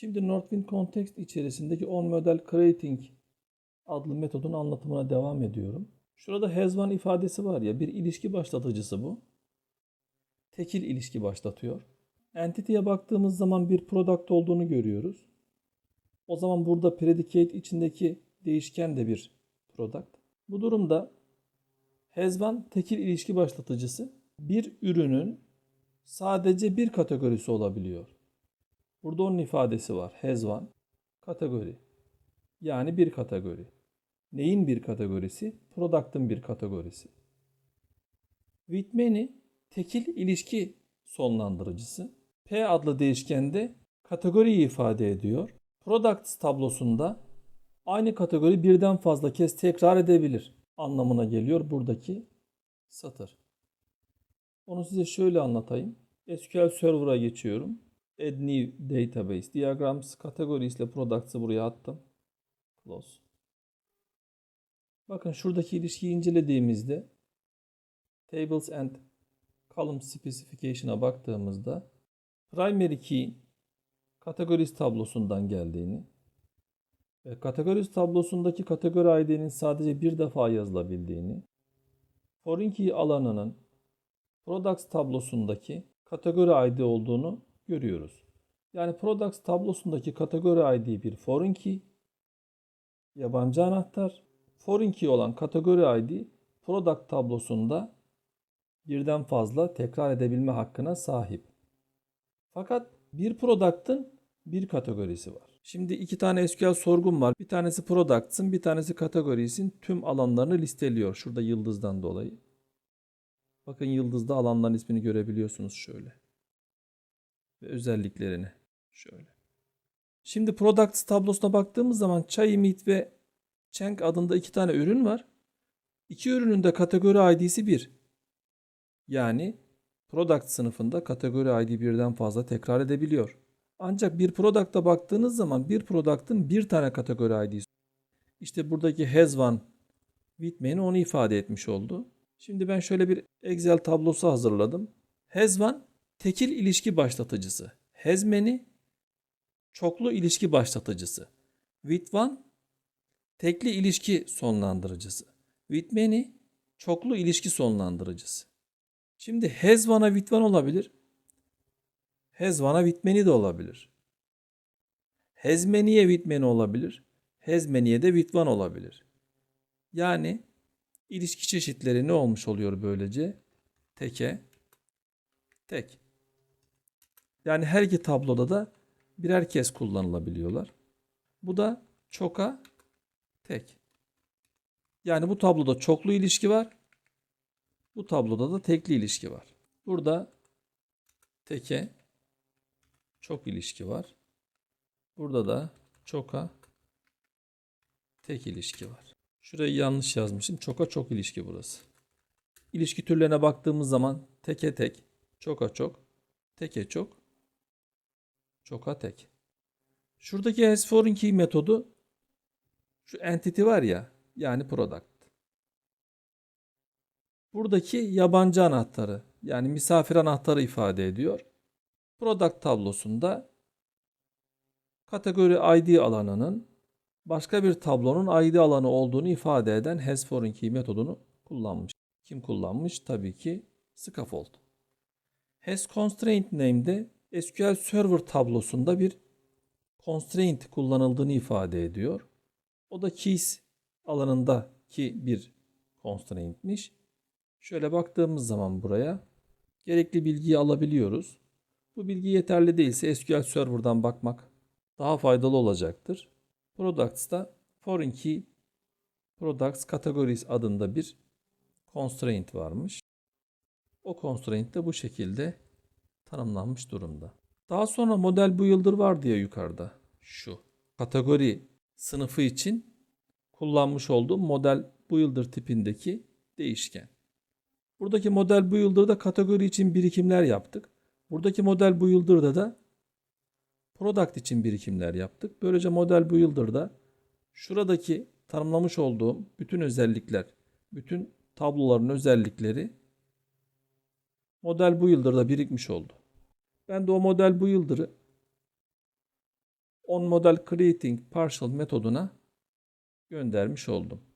Şimdi Northwind Context içerisindeki on model creating adlı metodun anlatımına devam ediyorum. Şurada has one ifadesi var ya bir ilişki başlatıcısı bu. Tekil ilişki başlatıyor. Entity'ye baktığımız zaman bir product olduğunu görüyoruz. O zaman burada predicate içindeki değişken de bir product. Bu durumda has one tekil ilişki başlatıcısı bir ürünün sadece bir kategorisi olabiliyor. Burada onun ifadesi var. One kategori. Yani bir kategori. Neyin bir kategorisi? Product'ın bir kategorisi. With many tekil ilişki sonlandırıcısı. P adlı değişkende kategoriyi ifade ediyor. Products tablosunda aynı kategori birden fazla kez tekrar edebilir anlamına geliyor buradaki satır. Onu size şöyle anlatayım. SQL Server'a geçiyorum. Add new database. Diagrams categories ile products'ı buraya attım. Close. Bakın şuradaki ilişkiyi incelediğimizde tables and column specification'a baktığımızda primary key categories tablosundan geldiğini ve categories tablosundaki kategori ID'nin sadece bir defa yazılabildiğini, foreign key alanının products tablosundaki kategori ID olduğunu görüyoruz. Yani products tablosundaki kategori ID bir foreign key, yabancı anahtar, foreign key olan kategori ID product tablosunda birden fazla tekrar edebilme hakkına sahip. Fakat bir product'ın bir kategorisi var. Şimdi iki tane SQL sorgum var. Bir tanesi products'ın, bir tanesi kategorisin tüm alanlarını listeliyor. Şurada yıldızdan dolayı. Bakın yıldızda alanların ismini görebiliyorsunuz şöyle. Ve özelliklerini şöyle. Şimdi products tablosuna baktığımız zaman Chai Meat ve Cheng adında iki tane ürün var. İki ürünün de kategori ID'si 1. Yani product sınıfında kategori ID birden fazla tekrar edebiliyor. Ancak bir product'a baktığınız zaman bir product'ın bir tane kategori ID'si. İşte buradaki has one with many onu ifade etmiş oldu. Şimdi ben şöyle bir Excel tablosu hazırladım. Has one tekil ilişki başlatıcısı. Many çoklu ilişki başlatıcısı. One tekli ilişki sonlandırıcısı. With many çoklu ilişki sonlandırıcısı. Şimdi with one olabilir. With many de olabilir. With many olabilir. Has many'e de one olabilir. Yani ilişki çeşitleri ne olmuş oluyor böylece? Teke, tek. Yani her iki tabloda da birer kez kullanılabiliyorlar. Bu da çoka, tek. Yani bu tabloda çoklu ilişki var. Bu tabloda da tekli ilişki var. Burada teke, çok ilişki var. Burada da çoka, tek ilişki var. Şurayı yanlış yazmışım. Çoka çok ilişki burası. İlişki türlerine baktığımız zaman teke tek, çoka çok, teke çok, çoka tek. Şuradaki has foreign key metodu şu entity var ya yani product. Buradaki yabancı anahtarı yani misafir anahtarı ifade ediyor. Product tablosunda kategori ID alanının başka bir tablonun ID alanı olduğunu ifade eden has foreign key metodunu kullanmış. Kim kullanmış? Tabii ki Scaffold. Has constraint name'de SQL Server tablosunda bir constraint kullanıldığını ifade ediyor. O da keys alanındaki bir constraint'miş. Şöyle baktığımız zaman buraya gerekli bilgiyi alabiliyoruz. Bu bilgi yeterli değilse SQL Server'dan bakmak daha faydalı olacaktır. Products'ta foreign key products categories adında bir constraint varmış. O constraint de bu şekilde tanımlanmış durumda. Daha sonra model builder var diye yukarıda. Şu kategori sınıfı için kullanmış olduğum model builder tipindeki değişken. Buradaki model builder'da kategori için birikimler yaptık. Buradaki model builder'da da product için birikimler yaptık. Böylece model builder'da şuradaki tanımlamış olduğum bütün özellikler, bütün tabloların özellikleri model builder'da birikmiş oldu. Ben de o model builder'ı on model creating partial metoduna göndermiş oldum.